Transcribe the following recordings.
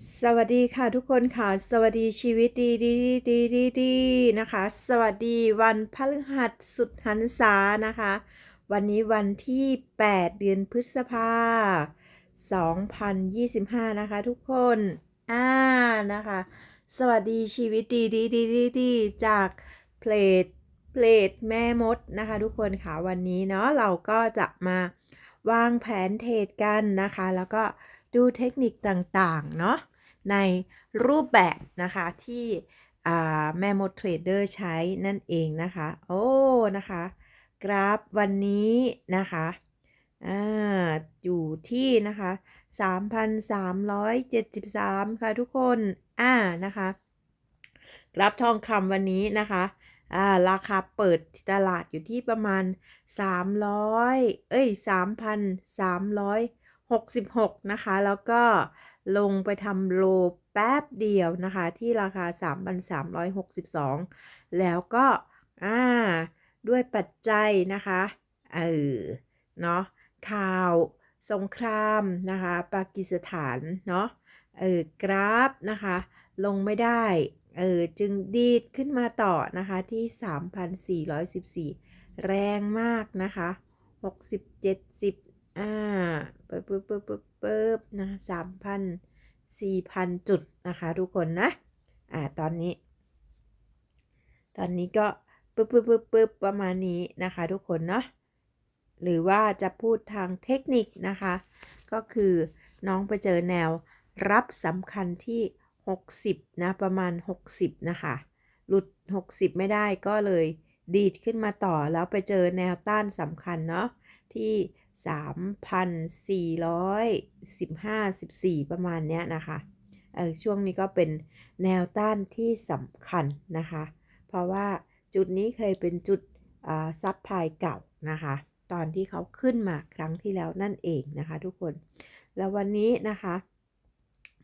สวัสดีค่ะทุกคนค่ะ สวัสดีชีวิตดีดีดีดีดีนะคะ สวัสดีวันพฤหัสสุดหันษานะคะ วันนี้วันที่ 8 เดือนพฤษภา2025 นะคะทุกคนอ่านะคะ สวัสดีชีวิตดีดีดีดีดีจากเพลทเพลทแม่มดนะคะ ทุกคนค่ะวันนี้เนาะเราก็จะมาวางแผนเทรดกันนะคะ แล้วก็ ดูเทคนิคต่างๆ เนาะในรูปแบบนะคะที่แม่มดเทรดเดอร์ใช้นั่นเองนะคะ โอ้ นะคะ กราฟวันนี้นะคะอ่าอยู่ที่นะคะ 3,373 ค่ะทุกคน อ่า นะคะ กราฟทองคำวันนี้นะคะอ่าราคาเปิดตลาดอยู่ที่ประมาณ 300 เอ้ย 66 นะคะ แล้วก็ลงไปทำโลแป๊บเดียวนะคะ ที่ราคา 3,362 แล้วก็อ่าด้วยปัจจัยนะคะเออเนาะข่าวสงครามนะคะปากีสถานเนาะเออกราฟนะคะ ลงไม่ได้เออจึงดีดขึ้นมาต่อนะคะที่ 3,414 แรงมากนะคะ 60 70 อ่าปึ๊บปึ๊บปึ๊บปึ๊บปึ๊บนะ3,000 4,000จุดนะคะทุกคนนะ อ่าตอนนี้ ตอนนี้ก็ปึ๊บปึ๊บปึ๊บปึ๊บประมาณนี้นะคะทุกคนเนาะหรือว่าจะพูดทางเทคนิคนะคะ ก็คือน้องไปเจอแนวรับสำคัญที่ 60 นะ ประมาณ 60 นะคะ หลุด 60 ไม่ได้ก็เลยดีดขึ้นมาต่อแล้วไปเจอแนวต้านสำคัญเนาะที่ 3,415 14 ประมาณเนี้ยนะคะเออช่วงนี้ก็เป็นแนวต้านที่สำคัญนะคะ เพราะว่าจุดนี้เคยเป็นจุดซับพลายเก่านะคะ ตอนที่เขาขึ้นมาครั้งที่แล้วนั่นเองนะคะ ทุกคน แล้ววันนี้นะคะ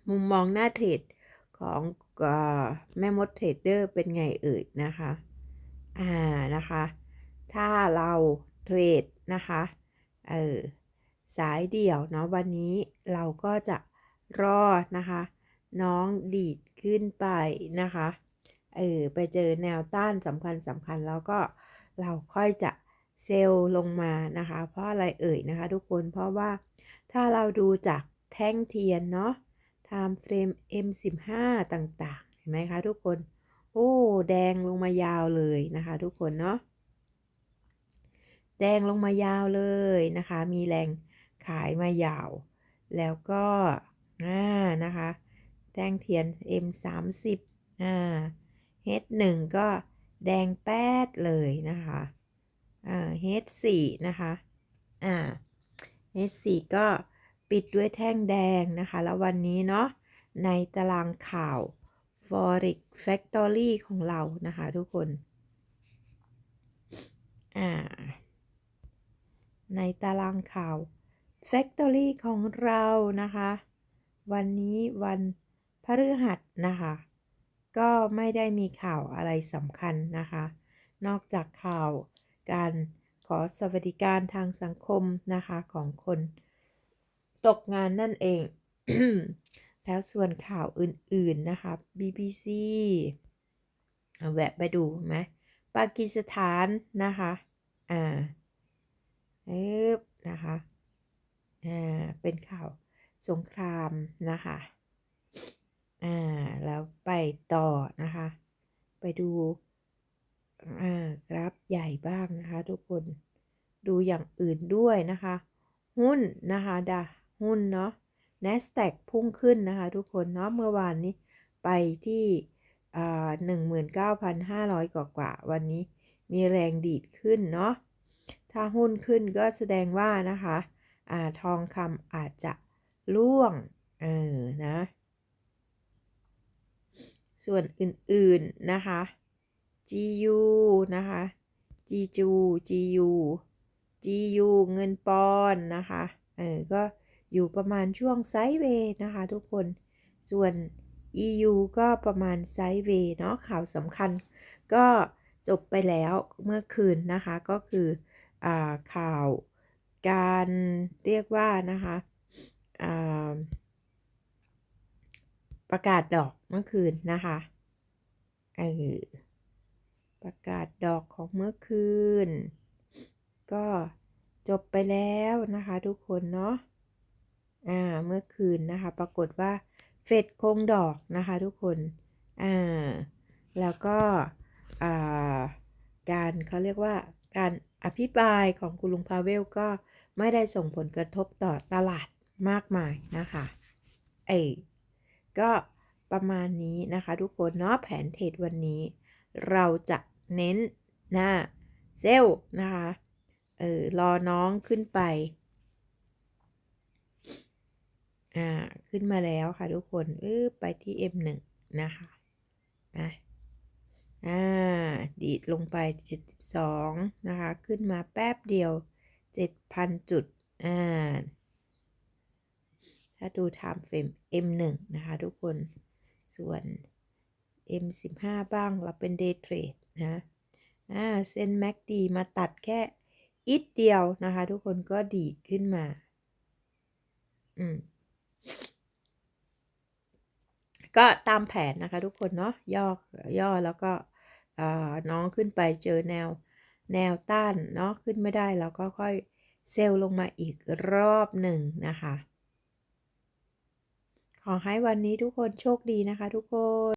มุมมองหน้าเทรดของแม่มดเทรดเดอร์เป็นไงเอ่ยนะคะ อ่านะคะ ถ้าเราเทรดนะคะ เออสายเดี่ยวเนาะวันนี้เราก็จะรอนะคะ น้องดีดขึ้นไปนะคะเออไปเจอแนวต้านสำคัญสำคัญแล้วก็เราค่อยจะเซลล์ลงมานะคะ เพราะอะไรเอ่ยนะคะ ทุกคนเพราะว่าถ้าเราดูจากแท่งเทียนเนาะ time frame M15 ต่างๆ เห็นไหมคะทุกคน โอ้ แดงลงมายาวเลยนะคะทุกคนเนาะ แดงลงมายาวเลยนะคะ มีแรงขายมายาว แล้วก็อ่านะคะแท่งเทียน M30 อ่า H1 ก็แดงแป๊ดเลยนะคะอ่า H4 นะคะอ่า H4 ก็ปิดด้วยแท่งแดงนะคะ แล้ววันนี้เนาะในตารางข่าว Forex Factory ของเรานะคะทุกคน อ่า ในตารางข่าว Factory ของเรานะคะ วันนี้วันพฤหัสนะคะ ก็ไม่ได้มีข่าวอะไรสำคัญนะคะ นอกจากข่าวการขอสวัสดิการทางสังคมนะคะของคนตกงานนั่นเอง แล้วส่วนข่าวอื่นๆนะคะ BBC แวะไปดูไหมปากีสถานนะคะ อ่าเอ๊บนะคะ อ่า เป็นข่าวสงครามนะคะอ่าแล้วไปต่อนะคะ ไปดูอ่ากราฟใหญ่บ้างนะคะ ทุกคนดูอย่างอื่นด้วยนะคะ หุ้นนะคะดาหุ้นเนาะ NASDAQ พุ่งขึ้นนะคะ ทุกคนเนาะเมื่อวานนี้ไปที่หนึ่งหมื่นเก้าพันห้าร้อยกว่ากว่า วันนี้มีแรงดีดขึ้นเนาะถ้าหุ้นขึ้นก็แสดงว่านะคะ อาทองคำอาจจะล่วงเออนะ ส่วนอื่นๆนะคะ GU นะคะ GU GU GU เงินปอนนะคะเออก็อยู่ประมาณช่วงไซด์เวย์นะคะทุกคนส่วน EU ก็ประมาณไซด์เวย์เนาะข่าวสำคัญ ก็จบไปแล้วเมื่อคืนนะคะก็คืออข่าว การเรียกว่านะคะประกาศดอกเมื่อคืนนะคะเออประกาศดอกของเมื่อคืน ก็จบไปแล้วนะคะทุกคนเนาะอ่าเมื่อคืนนะคะ ปรากฏว่าเฟดคงดอกนะคะทุกคนอ่าแล้วก็อ่าการเขาเรียกว่าการ อภิปรายของคุณลุงพาเวลก็ไม่ได้ส่งผลกระทบต่อตลาดมากมายนะคะเอยก็ประมาณนี้นะคะทุกคนเนาะแผนเทรดวันนี้ เราจะเน้นหน้าเซลนะคะเออรอน้องขึ้นไปอ่าขึ้นมาแล้วค่ะทุกคนเออไปที่ M1 นะคะอะ อ่าดีดลงไป 72 นะคะ ขึ้นมาแป๊บเดียว 7,000 จุด อ่า ถ้าดู time frame M1 นะคะ ทุกคน ส่วน M15 บ้างเราเป็น day trade นะ อ่า เส้น MACD มาตัดแค่อิดเดียวนะคะ ทุกคนก็ดีดขึ้นมา อืม ก็ตามแผนนะคะทุกคนเนาะย่อย่อแล้วก็น้องขึ้นไปเจอแนวแนวต้านเนาะขึ้นไม่ได้แล้วก็ค่อยเซลล์ลงมาอีกรอบหนึ่งนะคะ ขอให้วันนี้ทุกคนโชคดีนะคะทุกคน